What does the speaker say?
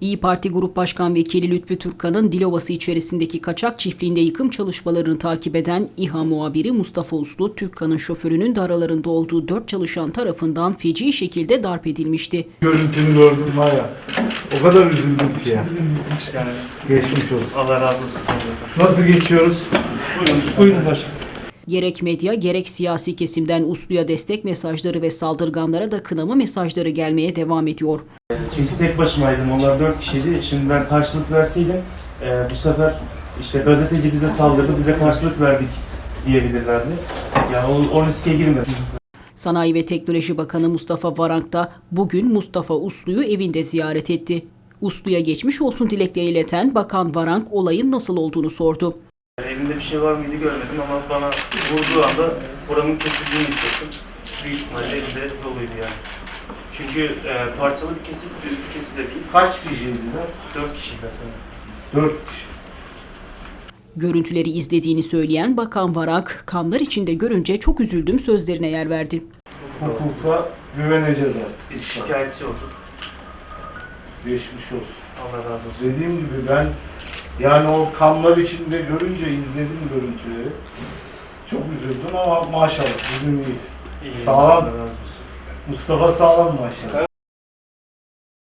İyi Parti Grup Başkan Vekili Lütfü Türkan'ın Dilovası içerisindeki kaçak çiftliğinde yıkım çalışmalarını takip eden İHA muhabiri Mustafa Uslu, Türkan'ın şoförünün de aralarında olduğu dört çalışan tarafından feci şekilde darp edilmişti. Görüntünü gördüm var ya. O kadar üzüldüm ki ya. Yani Geçmiş olsun. Allah razı olsun. Nasıl geçiyoruz? Buyurun, buyurun. Gerek medya gerek siyasi kesimden Uslu'ya destek mesajları ve saldırganlara da kınama mesajları gelmeye devam ediyor. Çünkü tek başımaydım. Onlar dört kişiydi. Şimdi ben karşılık verseydim e, bu sefer işte gazeteci bize saldırdı, bize karşılık verdik diyebilirlerdi. Yani o, o riske girmedim. Sanayi ve Teknoloji Bakanı Mustafa Varank da bugün Mustafa Uslu'yu evinde ziyaret etti. Uslu'ya geçmiş olsun dilekleri ileten Bakan Varank olayın nasıl olduğunu sordu. Elimde bir şey var mıydı görmedim ama bana vurduğu anda buramın kesildiğini hissettim. Büyük ihtimalle elimde doluydu yani. Çünkü e, parçalı bir kesik, büyük bir kesik de değil. Kaç kişiydiler? Dört kişiydi sanırım. Dört kişi. Görüntüleri izlediğini söyleyen Bakan Varank, kanlar içinde görünce çok üzüldüm sözlerine yer verdi. Hukuka güveneceğiz artık. Biz şikayetçi olduk. Geçmiş olsun. Allah razı olsun. Dediğim gibi ben yani o kanlar içinde görünce izledim görüntüleri. Çok üzüldüm ama maşallah bugün iyiyiz. İyi, Sağlam. Mustafa sağlam maşallah.